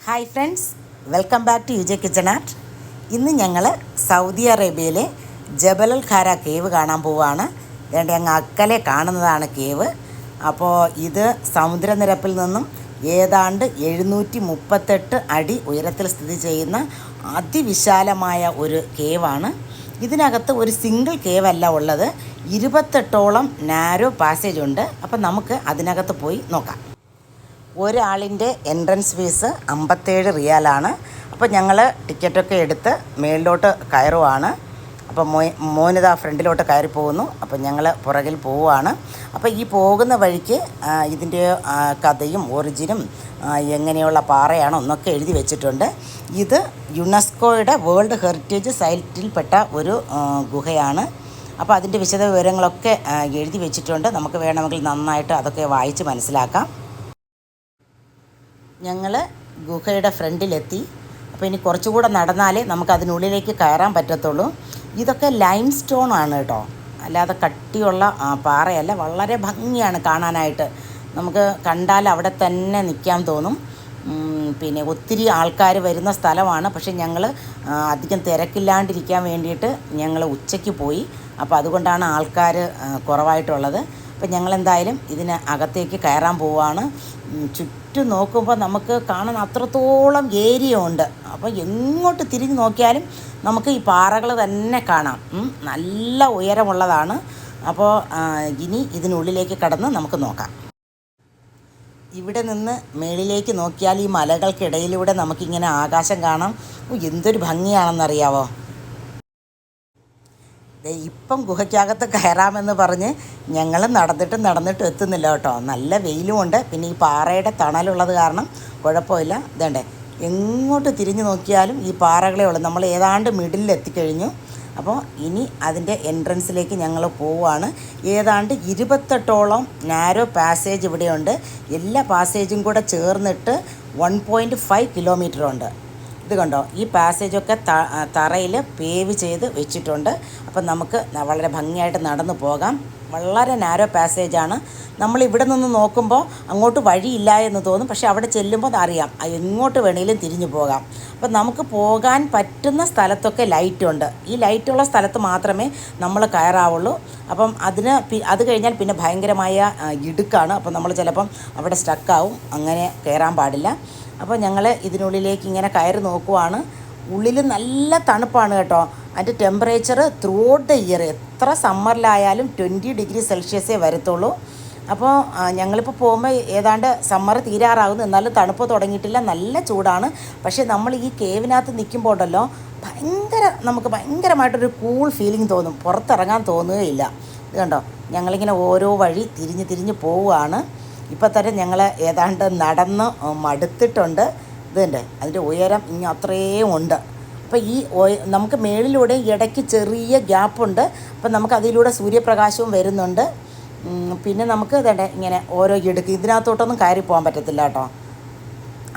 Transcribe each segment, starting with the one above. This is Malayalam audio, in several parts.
Hi friends welcome back to U J kitchen art ഇന്ന് ഞങ്ങൾ സൗദി അറേബ്യയിലെ ജബലൽ ഖാര കേവ് കാണാൻ പോവുകയാണ് വേണ്ട അങ്ങ് അക്കലെ കാണുന്നതാണ് കേവ് അപ്പോൾ ഇത് സമുദ്രനിരപ്പിൽ നിന്നും ഏതാണ്ട് എഴുന്നൂറ്റി മുപ്പത്തെട്ട് അടി ഉയരത്തിൽ സ്ഥിതി ചെയ്യുന്ന അതിവിശാലമായ ഒരു കേവാണ് ഇതിനകത്ത് ഒരു സിംഗിൾ കേവ് അല്ല ഉള്ളത്. ഇരുപത്തെട്ടോളം നാരോ പാസേജ് ഉണ്ട്. അപ്പം നമുക്ക് അതിനകത്ത് പോയി നോക്കാം. ഒരാളിന്റെ എൻട്രൻസ് ഫീസ് അമ്പത്തേഴ് റിയാലാണ്. അപ്പോൾ ഞങ്ങൾ ടിക്കറ്റൊക്കെ എടുത്ത് മേളിലോട്ട് കയറുവാണ്. അപ്പോൾ മോ മോനിത ഫ്രണ്ടിലോട്ട് കയറി പോകുന്നു. അപ്പോൾ ഞങ്ങൾ പുറകിൽ പോവുകയാണ് അപ്പോൾ ഈ പോകുന്ന വഴിക്ക് ഇതിന്റെ കഥയും ഒറിജിനും എങ്ങനെയുള്ള പാറയാണോ എന്നൊക്കെ എഴുതി വെച്ചിട്ടുണ്ട്. ഇത് യുനെസ്കോയുടെ വേൾഡ് ഹെറിറ്റേജ് സൈറ്റിൽപ്പെട്ട ഒരു ഗുഹയാണ്. അപ്പോൾ അതിന്റെ വിശദ വിവരങ്ങളൊക്കെ എഴുതി വെച്ചിട്ടുണ്ട്. നമുക്ക് വേണമെങ്കിൽ നന്നായിട്ട് അതൊക്കെ വായിച്ച് മനസ്സിലാക്കാം. ഞങ്ങൾ ഗുഹയുടെ ഫ്രണ്ടിലെത്തി. അപ്പോൾ ഇനി കുറച്ചുകൂടെ നടന്നാലേ നമുക്ക് അതിനുള്ളിലേക്ക് കയറാൻ പറ്റത്തുള്ളൂ. ഇതൊക്കെ ലൈം സ്റ്റോൺ ആണ് കേട്ടോ. അല്ലാതെ കട്ടിയുള്ള പാറയല്ല വളരെ ഭംഗിയാണ് കാണാനായിട്ട്. നമുക്ക് കണ്ടാൽ അവിടെ തന്നെ നിൽക്കാൻ തോന്നും. പിന്നെ ഒത്തിരി ആൾക്കാർ വരുന്ന സ്ഥലമാണ്. പക്ഷേ ഞങ്ങൾ അധികം തിരക്കില്ലാണ്ടിരിക്കാൻ വേണ്ടിയിട്ട് ഞങ്ങൾ ഉച്ചയ്ക്ക് പോയി. അപ്പോൾ അതുകൊണ്ടാണ് ആൾക്കാർ കുറവായിട്ടുള്ളത്. അപ്പം ഞങ്ങൾ എന്തായാലും ഇതിന് അകത്തേക്ക് കയറാൻ പോവുകയാണ് ഉം, ചുറ്റും നോക്കുമ്പോൾ നമുക്ക് കാണാൻ അത്രത്തോളം ഏരിയ ഉണ്ട് അപ്പോൾ എങ്ങോട്ട് തിരിഞ്ഞ് നോക്കിയാലും നമുക്ക് ഈ പാറകൾ തന്നെ കാണാം. നല്ല ഉയരമുള്ളതാണ്. അപ്പോൾ ഇനി ഇതിനുള്ളിലേക്ക് കടന്ന് നമുക്ക് നോക്കാം. ഇവിടെ നിന്ന് മേളിലേക്ക് നോക്കിയാൽ ഈ മലകൾക്കിടയിലൂടെ നമുക്കിങ്ങനെ ആകാശം കാണാം. എന്തൊരു ഭംഗിയാണെന്നറിയാവോ? ഇപ്പം ഗുഹയ്ക്കകത്ത് കയറാമെന്ന് പറഞ്ഞ് ഞങ്ങൾ നടന്നിട്ടും നടന്നിട്ടും എത്തുന്നില്ല കേട്ടോ. നല്ല വെയിലുമുണ്ട് പിന്നെ ഈ പാറയുടെ തണലുള്ളത് കാരണം കുഴപ്പമില്ല. ഇതേണ്ടേ എങ്ങോട്ട് തിരിഞ്ഞു നോക്കിയാലും ഈ പാറകളേ ഉള്ളൂ. നമ്മൾ ഏതാണ്ട് മിഡിലിൽ എത്തിക്കഴിഞ്ഞു. അപ്പോൾ ഇനി അതിന്റെ എൻട്രൻസിലേക്ക് ഞങ്ങൾ പോവുകയാണ് ഏതാണ്ട് ഇരുപത്തെട്ടോളം നാരോ പാസേജ് ഇവിടെയുണ്ട്. എല്ലാ പാസേജും കൂടെ ചേർന്നിട്ട് വൺ പോയിന്റ് ഫൈവ് കിലോമീറ്റർ ഉണ്ട്. ഇത് കണ്ടോ? ഈ പാസേജൊക്കെ തറയിൽ പേവ് ചെയ്ത് വെച്ചിട്ടുണ്ട്. അപ്പം നമുക്ക് വളരെ ഭംഗിയായിട്ട് നടന്നു പോകാം. വളരെ നാരോ പാസേജാണ് നമ്മൾ ഇവിടെ നിന്ന് നോക്കുമ്പോൾ അങ്ങോട്ട് വഴിയില്ല എന്ന് തോന്നും. പക്ഷേ അവിടെ ചെല്ലുമ്പോൾ അറിയാം എങ്ങോട്ട് വേണമെങ്കിലും തിരിഞ്ഞു പോകാം. അപ്പം നമുക്ക് പോകാൻ പറ്റുന്ന സ്ഥലത്തൊക്കെ ലൈറ്റുണ്ട് ഈ ലൈറ്റുള്ള സ്ഥലത്ത് മാത്രമേ നമ്മൾ കയറാവുള്ളൂ. അപ്പം അതിന് അത് കഴിഞ്ഞാൽ പിന്നെ ഭയങ്കരമായ ഇടുക്കാണ്. അപ്പം നമ്മൾ ചിലപ്പം അവിടെ സ്റ്റക്കാവും അങ്ങനെ കയറാൻ പാടില്ല. അപ്പോൾ ഞങ്ങൾ ഇതിനുള്ളിലേക്ക് ഇങ്ങനെ കയറി നോക്കുവാണ്. ഉള്ളിൽ നല്ല തണുപ്പാണ് കേട്ടോ. അതിന്റെ temperature throughout the year എത്ര സമ്മറിലായാലും ട്വന്റി ഡിഗ്രി സെൽഷ്യസേ വരത്തുള്ളൂ. അപ്പോൾ ഞങ്ങളിപ്പോൾ പോകുമ്പോൾ ഏതാണ്ട് സമ്മർ തീരാറാകുന്നു എന്നാലും തണുപ്പ് തുടങ്ങിയിട്ടില്ല. നല്ല ചൂടാണ്. പക്ഷേ നമ്മൾ ഈ കേവിനകത്ത് നിൽക്കുമ്പോൾ ഉണ്ടല്ലോ ഭയങ്കര നമുക്ക് ഭയങ്കരമായിട്ടൊരു കൂൾ ഫീലിംഗ് തോന്നും. പുറത്തിറങ്ങാൻ തോന്നുകയില്ല. ഇത് കണ്ടോ? ഞങ്ങളിങ്ങനെ ഓരോ വഴി തിരിഞ്ഞ് തിരിഞ്ഞ് പോവുകയാണ്. ഇപ്പോൾ തന്നെ ഞങ്ങൾ ഏതാണ്ട് നടന്ന് മടുത്തിട്ടുണ്ട്. ഇതുണ്ട് അതിന്റെ ഉയരം ഇനി അത്രയും ഉണ്ട്. അപ്പോൾ ഈ നമുക്ക് മേളിലൂടെ ഇടയ്ക്ക് ചെറിയ ഗ്യാപ്പുണ്ട്. അപ്പം നമുക്ക് അതിലൂടെ സൂര്യപ്രകാശവും വരുന്നുണ്ട്. പിന്നെ നമുക്ക് ഇതേണ്ട ഇങ്ങനെ ഓരോ ഇടുക്ക്. ഇതിനകത്തോട്ടൊന്നും കയറി പോകാൻ പറ്റത്തില്ല കേട്ടോ.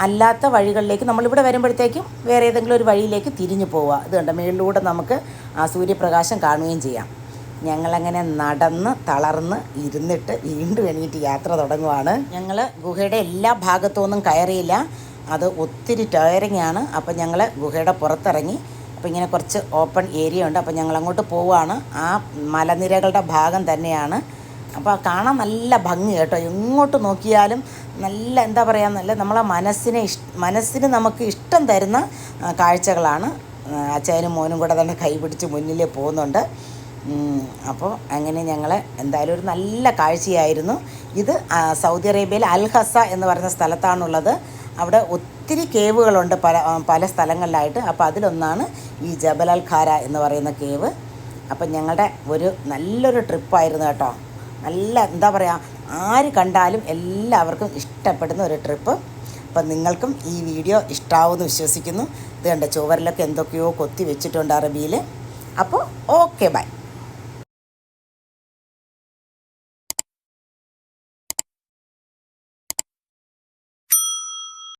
അല്ലാത്ത വഴികളിലേക്ക് നമ്മളിവിടെ വരുമ്പോഴത്തേക്കും വേറെ ഏതെങ്കിലും ഒരു വഴിയിലേക്ക് തിരിഞ്ഞു പോവുക. ഇത് കണ്ട? മേളിലൂടെ നമുക്ക് ആ സൂര്യപ്രകാശം കാണുകയും ചെയ്യാം. ഞങ്ങളങ്ങനെ നടന്ന് തളർന്ന് ഇരുന്നിട്ട് വീണ്ടും എണീറ്റ് യാത്ര തുടങ്ങുവാണ്. ഞങ്ങൾ ഗുഹയുടെ എല്ലാ ഭാഗത്തൊന്നും കയറിയില്ല. അത് ഒത്തിരി ടയറിങ് ആണ്. അപ്പം ഞങ്ങൾ ഗുഹയുടെ പുറത്തിറങ്ങി. അപ്പോൾ ഇങ്ങനെ കുറച്ച് ഓപ്പൺ ഏരിയ ഉണ്ട്. അപ്പോൾ ഞങ്ങൾ അങ്ങോട്ട് പോവുകയാണ് ആ മലനിരകളുടെ ഭാഗം തന്നെയാണ്. അപ്പോൾ കാണാൻ നല്ല ഭംഗി കേട്ടോ. എങ്ങോട്ട് നോക്കിയാലും നല്ല എന്താ പറയുക നല്ല നമ്മളെ മനസ്സിനെ ഇഷ് മനസ്സിന് നമുക്ക് ഇഷ്ടം തരുന്ന കാഴ്ചകളാണ്. അച്ചായനും മോനും കൂടെ തന്നെ കൈ പിടിച്ച് മുന്നിൽ പോകുന്നുണ്ട്. അപ്പോൾ അങ്ങനെ ഞങ്ങൾ എന്തായാലും ഒരു നല്ല കാഴ്ചയായിരുന്നു. ഇത് സൗദി അറേബ്യയിൽ അൽഹസ എന്ന് പറയുന്ന സ്ഥലത്താണുള്ളത്. അവിടെ ഒത്തിരി കേവുകളുണ്ട് പല പല സ്ഥലങ്ങളിലായിട്ട്. അപ്പോൾ അതിലൊന്നാണ് ഈ ജബലൽ ഖാര എന്ന് പറയുന്ന കേവ്. അപ്പം ഞങ്ങളുടെ ഒരു നല്ലൊരു ട്രിപ്പായിരുന്നു കേട്ടോ. നല്ല എന്താ പറയുക ആര് കണ്ടാലും എല്ലാവർക്കും ഇഷ്ടപ്പെടുന്ന ഒരു ട്രിപ്പ്. അപ്പം നിങ്ങൾക്കും ഈ വീഡിയോ ഇഷ്ടാവുമെന്ന് വിശ്വസിക്കുന്നു. ഇത് കണ്ട ചുവരിലൊക്കെ എന്തൊക്കെയോ കൊത്തി വെച്ചിട്ടുണ്ട് അറബിയിൽ. അപ്പോൾ ഓക്കെ ബൈ.